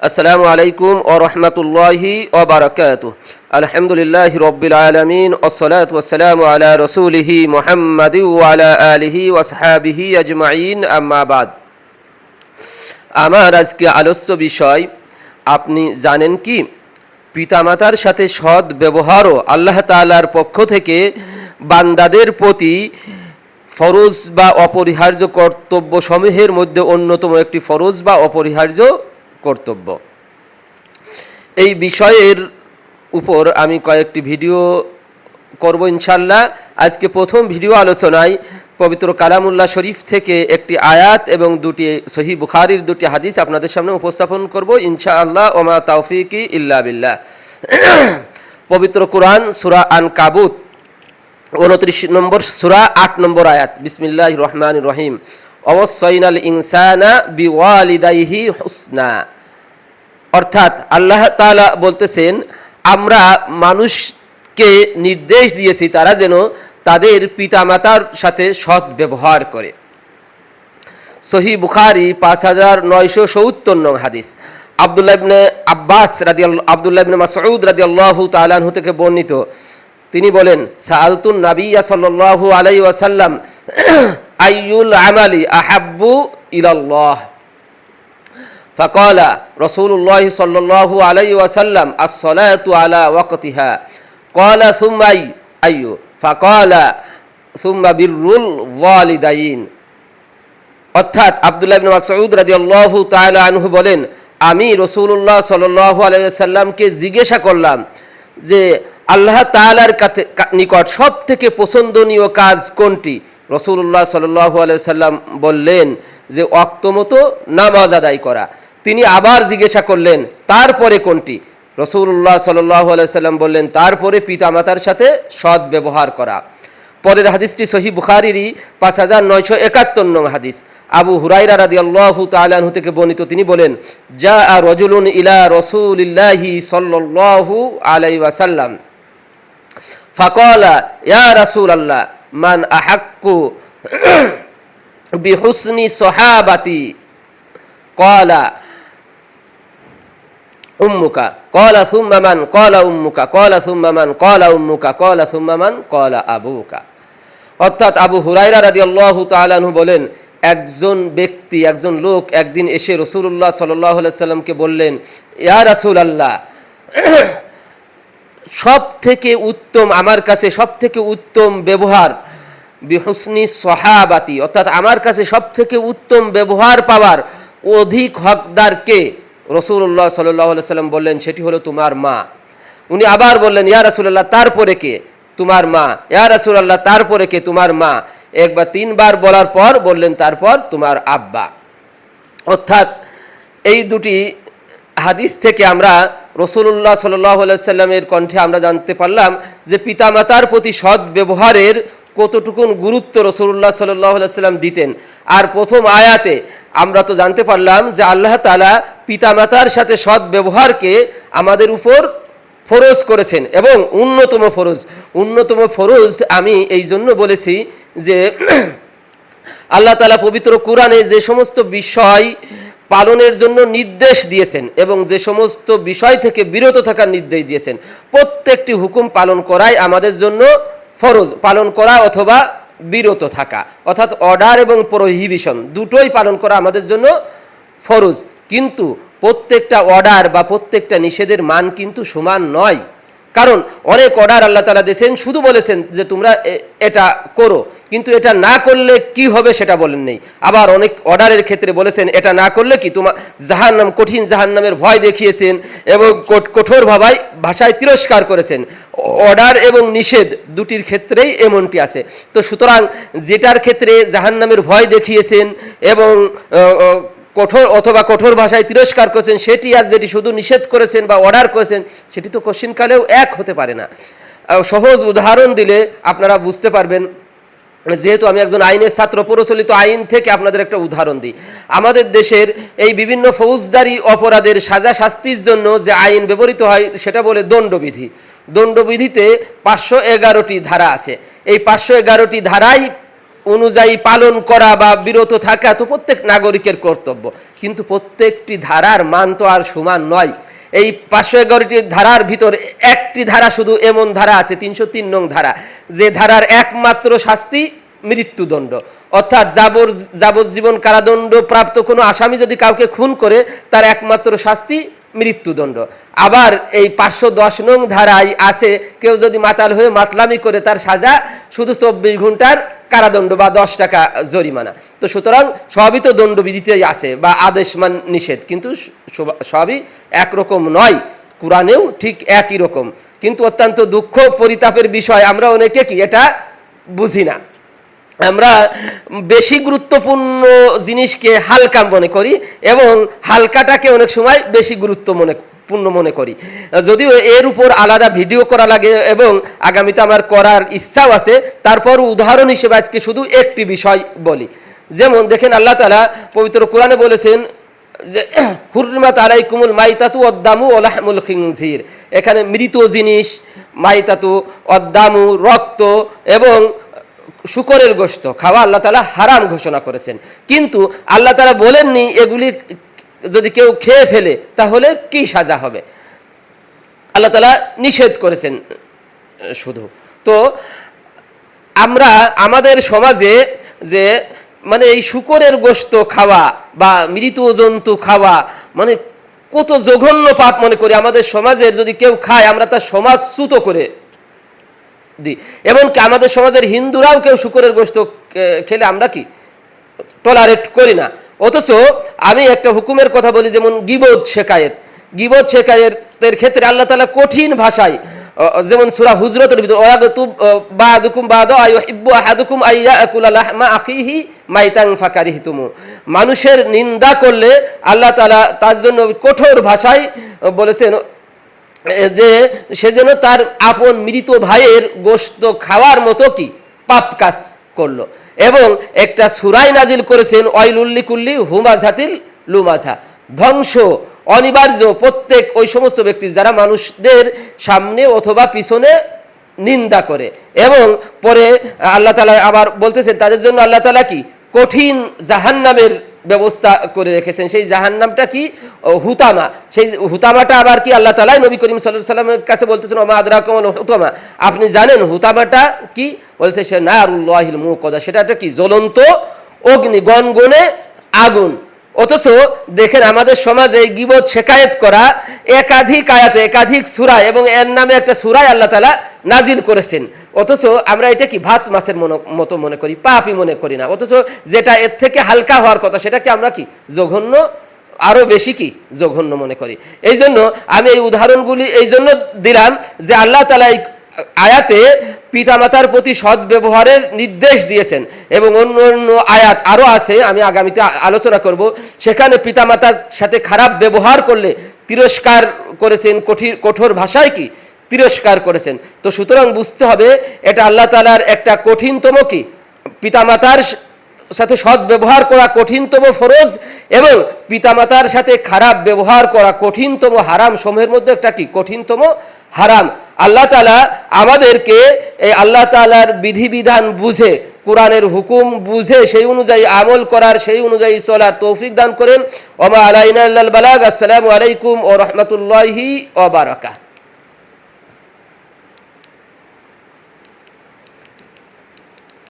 আসসালামু আলাইকুম ও রহমতুল্লাহি ওবরাকাত আলহামদুলিল্লাহ রব্বিল আলমিন ওসলাত ওসালাম আলা রসুলিহি মোহাম্মদ আলা আলিহি ওসহাবিহি আজমাইন আম্মাবাদ আমার আজকে আলস্য বিষয়, আপনি জানেন কি? পিতামাতার সাথে সৎ ব্যবহারও আল্লাহ তালার পক্ষ থেকে বান্দাদের প্রতি ফরজ বা অপরিহার্য কর্তব্য সমূহের মধ্যে অন্যতম একটি ফরজ বা অপরিহার্য কর্তব্য। এই বিষয়ের উপর আমি কয়েকটি ভিডিও করব ইনশাল্লাহ আজকে প্রথম ভিডিও আলোচনায় পবিত্র কালামুল্লাহ শরীফ থেকে একটি আয়াত এবং দুটি সহি বুখারির দুটি হাদিস আপনাদের সামনে উপস্থাপন করব ইনশাআল্লাহ। ওমা তাওফিকি ইল্লা বিল্লাহ। পবিত্র কোরআন সুরা আন কাবুত উনত্রিশ নম্বর সুরা, আট নম্বর আয়াত। বিসমিল্লাহ রহমান রহিম। অবসৈনাল ইনসানা বিওয়ালিদাইহি হুসনা। অর্থাৎ আল্লাহ তাআলা বলতেছেন, আমরা মানুষকে নির্দেশ দিয়েছি তারা যেন তাদের পিতামাতার সাথে সৎ ব্যবহার করে। সহি বুখারি পাঁচ হাজার নয়শো সত্তর নং হাদিস। আবদুল্লাহ আব্বাস রাদি আবদুল্লাহ মাসউদ রাদি আল্লাহ তালাহু থেকে বর্ণিত, তিনি বলেন, সাআলতুন নাবিয়া সাল্লাল্লাহু আলাই ওয়াসাল্লাম, আইয়ুল আমালি আহাব্বু ইলাল্লাহ। অর্থাৎ আবদুল্লাহ ইবনে মাসউদ রাদিয়াল্লাহু তাআলা আনহু বলেন, আমি রসুল্লাহ সাল্লু আলাইসাল্লামকে জিজ্ঞাসা করলাম যে, আল্লাহ তালার কাছে নিকট সব থেকে পছন্দনীয় কাজ কোনটি? রসুল্লাহ সাল্লু আলাইসাল্লাম বললেন যে অক্তমতো নামাজ আদায় করা। তিনি আবার জিজ্ঞাসা করলেন, তারপরে কোনটি? রসুল্লাহ সাল্লাম বললেন, তারপরে পিতামাতার সাথে সৎ ব্যবহার করা। পরের হাদিসটি সহি বুখারিরই পাঁচ হাজার নয়শো একাত্তর নং হাদিস। আবু হুরাইরা রাদি আল্লাহ তালাহু থেকে বর্ণিত, তিনি বলেন যা আর রজুলুন ইলা রসুলিল্লাহি সাল্লাল্লাহু আলাই ওয়াসাল্লাম। ফাকলা, ইয়া রাসূল আল্লাহ মান আহাক্কু বিহুসনি সহাবাতি? কলা উম্মুকা। কলা সুম্মামান কলা উম্মুকা, কলা সুম্মামান কলা উম্মুকা, কলা সুম্মামান কলা আবুকা। অর্থাৎ আবু হুরাইরা রাদি আল্লাহ তালাহু বলেন, একজন ব্যক্তি, একজন লোক একদিন এসে রসুল্লাহ সাল্লাহ সাল্লামকে বললেন, ইয়া রাসুল আল্লাহ সব থেকে উত্তম, আমার কাছে সব থেকে উত্তম ব্যবহার, বিহসনি সহাবাতি, অর্থাৎ আমার কাছে সব থেকে উত্তম ব্যবহার পাওয়ার অধিক হকদারকে রসুল্লাহ সাল্লাহ সাল্লাম বললেন, সেটি হলো তোমার মা। উনি আবার বললেন, ইয়া রাসুল্লাহ, তারপরে কে? তোমার মা। ইয়া রাসুল্লাহ, তারপরে কে? তোমার মা। একবার তিনবার বলার পর বললেন, তারপর তোমার আব্বা। অর্থাৎ এই দুটি হাদিস থেকে আমরা রসুল্লাহ সাল্লাহ সাল্লামের কণ্ঠে আমরা জানতে পারলাম যে পিতামাতার প্রতি সৎ ব্যবহারের কতটুকুন গুরুত্ব রসুল্লাহ সাল্লাম দিতেন। আর প্রথম আয়াতে আমরা তো জানতে পারলাম যে আল্লাহ তালা পিতামাতার সাথে সৎ ব্যবহারকে আমাদের উপর ফরজ করেছেন এবং অন্যতম ফরজ। অন্যতম ফরজ আমি এই জন্য বলেছি যে আল্লাহ তালা পবিত্র কোরআনে যে সমস্ত বিষয় পালনের জন্য নির্দেশ দিয়েছেন এবং যে সমস্ত বিষয় থেকে বিরত থাকার নির্দেশ দিয়েছেন। প্রত্যেকটি হুকুম পালন করাই আমাদের জন্য ফরজ পালন করা অথবা বিরত থাকা। অর্থাৎ অর্ডার এবং প্রহিবিশন দুটোই পালন করা আমাদের জন্য ফরজ। কিন্তু প্রত্যেকটা অর্ডার বা প্রত্যেকটা নিষেধের মান কিন্তু সমান নয়। কারণ অনেক অর্ডার আল্লাহ তালা দিয়েছেন, শুধু বলেছেন যে তোমরা এটা করো। কিন্তু এটা না করলে কি হবে সেটা বলেন নেই। আবার অনেক অর্ডারের ক্ষেত্রে বলেছেন, এটা না করলে কি তোমার জাহান্নাম, কঠিন জাহান্নামের ভয় দেখিয়েছেন এবং কঠোর ভাবায় ভাষায় তিরস্কার করেছেন। অর্ডার এবং নিষেধ দুটির ক্ষেত্রেই এমনটি আছে। তো সুতরাং যেটার ক্ষেত্রে জাহান্নামের ভয় দেখিয়েছেন এবং কঠোর অথবা কঠোর ভাষায় তিরস্কার করেছেন, সেটি আর যেটি শুধু নিষেধ করেছেন বা অর্ডার করেছেন, সেটি তো কশিনকালেও এক হতে পারে না। সহজ উদাহরণ দিলে আপনারা বুঝতে পারবেন যেহেতু আমি একজন আইনের ছাত্র, প্রচলিত আইন থেকে আপনাদের একটা উদাহরণ দিই। আমাদের দেশের এই বিভিন্ন ফৌজদারি অপরাধের সাজা শাস্তির জন্য যে আইন ব্যবহৃত হয়, সেটা বলে দণ্ডবিধি। দণ্ডবিধিতে পাঁচশো এগারোটি ধারা আছে। এই পাঁচশো এগারোটি ধারাই অনুযায়ী পালন করা বা বিরত থাকা তো প্রত্যেক নাগরিকের কর্তব্য। কিন্তু প্রত্যেকটি ধারার মান তো আর সমান নয়। এই পাঁচশো এগারোটি ধারার ভিতর একটি ধারা শুধু এমন ধারা আছে, তিনশো তিন নং ধারা, যে ধারার একমাত্র শাস্তি মৃত্যুদণ্ড। অর্থাৎ যাবর যাবজ্জীবন কারাদণ্ড প্রাপ্ত কোনো আসামি যদি কাউকে খুন করে, তার একমাত্র শাস্তি মৃত্যুদণ্ড। আবার এই পাঁচশো দশ নং ধারায় আছে, কেউ যদি মাতাল হয়ে মাতলামি করে তার সাজা, শুধু চব্বিশ ঘণ্টার কারাদণ্ড বা দশ টাকা জরিমানা। তো সুতরাং সবই তো দণ্ডবিধিতেই আছে বা আদেশ মান নিষেধ, কিন্তু সবই একরকম নয়, কোরআনেও ঠিক একই রকম। কিন্তু অত্যন্ত দুঃখ পরিতাপের বিষয়, আমরা অনেকে কি এটা বুঝি না। আমরা বেশি গুরুত্বপূর্ণ জিনিসকে হালকা মনে করি এবং হালকাটাকে অনেক সময় বেশি গুরুত্ব মনে, পূর্ণ মনে করি। যদিও এর উপর আলাদা ভিডিও করা লাগে এবং আগামীতে আমার করার ইচ্ছাও আছে, তারপর উদাহরণ হিসেবে আজকে শুধু একটি বিষয় বলি। যেমন দেখেন আল্লাহ তালা পবিত্র কোরআনে বলেছেন যে হুরমাত আলাইকুমুল মাইতাতু অদ্দামু ওলাহমুল খিনজির। এখানে মৃত জিনিস, মাইতাতু অদ্দামু রক্ত এবং শুকরের গোশত খাওয়া আল্লাহ তালা হারাম ঘোষণা করেছেন। কিন্তু আল্লাহ তালা বলেননি এগুলি যদি কেউ খেয়ে ফেলে, তাহলে কি সাজা হবে? আল্লাহ তালা নিষেধ করেছেন শুধু। তো আমরা, আমাদের সমাজে যে মানে এই শুকরের গোশত খাওয়া বা মৃত জন্তু খাওয়া মানে কত জঘন্য পাপ মনে করি, আমাদের সমাজের যদি কেউ খায়, আমরা তার সমাজ সুতো করে দিই এমনকি আমাদের সমাজের হিন্দুরাও কেউ শুকরের গোশত খে- খেলে আমরা কি? টলারেট করি না। অথচ আমি একটা হুকুমের কথা বলি, যেমন গিবোধ শেখায়েত। গিবোধ শেখায়েতের ক্ষেত্রে আল্লাহ তালা কঠিন ভাষায় যেমন সুরা হুজরতের ভিতর আখিহি মাইতাং মানুষের নিন্দা করলে আল্লাহ তাআলা তার জন্য কঠোর ভাষায় বলেছেন যে সে যেন তার আপন মৃত ভাইয়ের গোশত খাওয়ার মতো কি পাপ কাজ করল। এবং একটা সুরাই নাজিল করেছেন অয়লুল্লি কুল্লি হুমাঝাতিল লুমাঝা ধ্বংস, অনিবার্য প্রত্যেক ওই সমস্ত ব্যক্তি, যারা মানুষদের সামনে অথবা পিছনে নিন্দা করে। এবং পরে আল্লাহ তালা আবার বলতেছেন, তাদের জন্য আল্লাহ তালা কি? কঠিন জাহান্নামের ব্যবস্থা করে রেখেছেন। সেই জাহান নামটা কি হুতামা। সেই হুতামাটা আবার কি আল্লাহ তালাই নবী করিম সাল্লাহ সাল্লামের কাছে বলতেছেন, ওমা আদরা কমল হুতামা? আপনি জানেন হুতামাটা কি? বলছে সে নারুল্লাহিল মুকদা। সেটা একটা কি? জ্বলন্ত অগ্নি গনগনে আগুন। অথচ দেখেন আমাদের সমাজে গিবত শেখায়েত করা একাধিক আয়াতে, একাধিক সুরায় এবং এর নামে একটা সুরায় আল্লাহ তালা নাজিল করেছেন। অথচ আমরা এটা কি ভাত মাছের মতো মনে করি, পাপই মনে করি না। অথচ যেটা এর থেকে হালকা হওয়ার কথা, সেটাকে আমরা কি জঘন্য আরও বেশি কি জঘন্য মনে করি। এই জন্য আমি এই উদাহরণগুলি এই জন্য দিলাম যে আল্লাহ তালা আয়াতে পিতামাতার প্রতি সৎ ব্যবহারের নির্দেশ দিয়েছেন এবং অন্য অন্য আয়াত আরও আছে, আমি আগামীতে আলোচনা করব। সেখানে পিতামাতার সাথে খারাপ ব্যবহার করলে তিরস্কার করেছেন কঠিন কঠোর ভাষায় কি? তিরস্কার করেছেন। তো সুতরাং বুঝতে হবে, এটা আল্লাহ তালার একটা কঠিনতম কি? পিতামাতার সাথে সৎ ব্যবহার করা কঠিনতম ফরজ এবং পিতামাতার সাথে খারাপ ব্যবহার করা কঠিনতম হারাম সমূহের মধ্যে একটা কি? কঠিনতম হারাম। আল্লাহ তালা আমাদেরকে এই আল্লাহ তালার বিধিবিধান বুঝে, কোরআনের হুকুম বুঝে সেই অনুযায়ী আমল করার, সেই অনুযায়ী চলার তৌফিক দান করেন। ওমা আলাইনা আল্লাহ বালাগ। আসসালামু আলাইকুম ও রহমতুল্লাহি ও বারাকা